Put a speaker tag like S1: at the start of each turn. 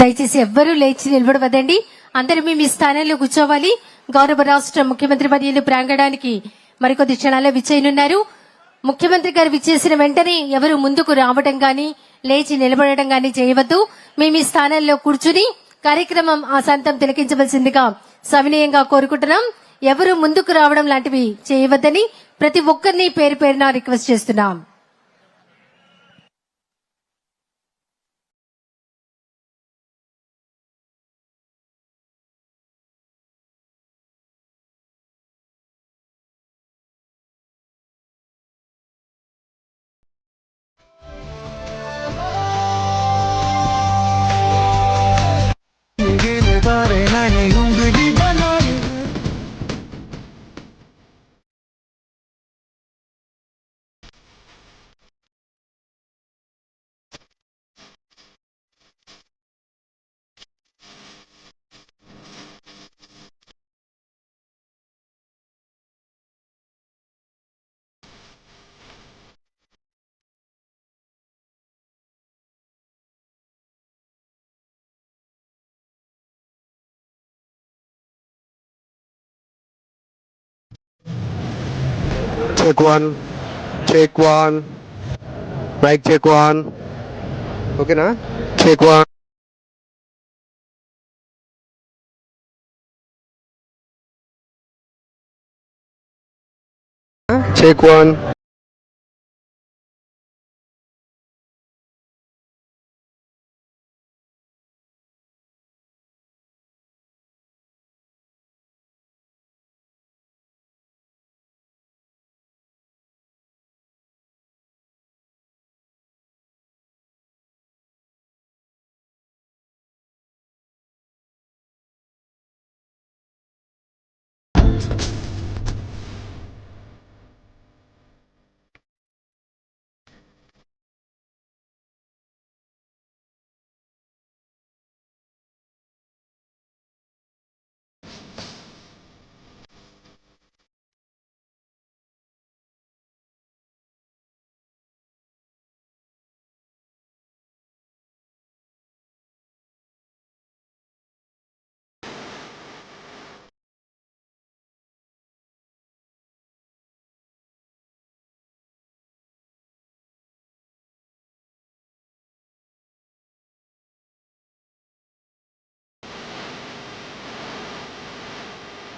S1: దయచేసి ఎవ్వరూ లేచి నిలబడవద్దండి. అందరూ మేము ఈ స్థానంలో కూర్చోవాలి. గౌరవ రాష్ట్ర ముఖ్యమంత్రి వర్యులు ప్రాంగణానికి మరికొద్ది క్షణాల్లో విచ్చేయనున్నారు. ముఖ్యమంత్రి గారు విచ్చేసిన వెంటనే ఎవరు ముందుకు రావడం గాని లేచి నిలబడడం గాని చేయవద్దు. మేము ఈ స్థానాల్లో కూర్చుని కార్యక్రమం ఆ సంతం తిలకించవలసిందిగా సవినయంగా కోరుకుంటున్నాం. ఎవరు ముందుకు రావడం లాంటివి చేయవద్దని ప్రతి ఒక్కరిని పేరు పేరున రిక్వెస్ట్ చేస్తున్నాం.
S2: Check one. Check one. Mic check one. Okay na? Check one. Check one.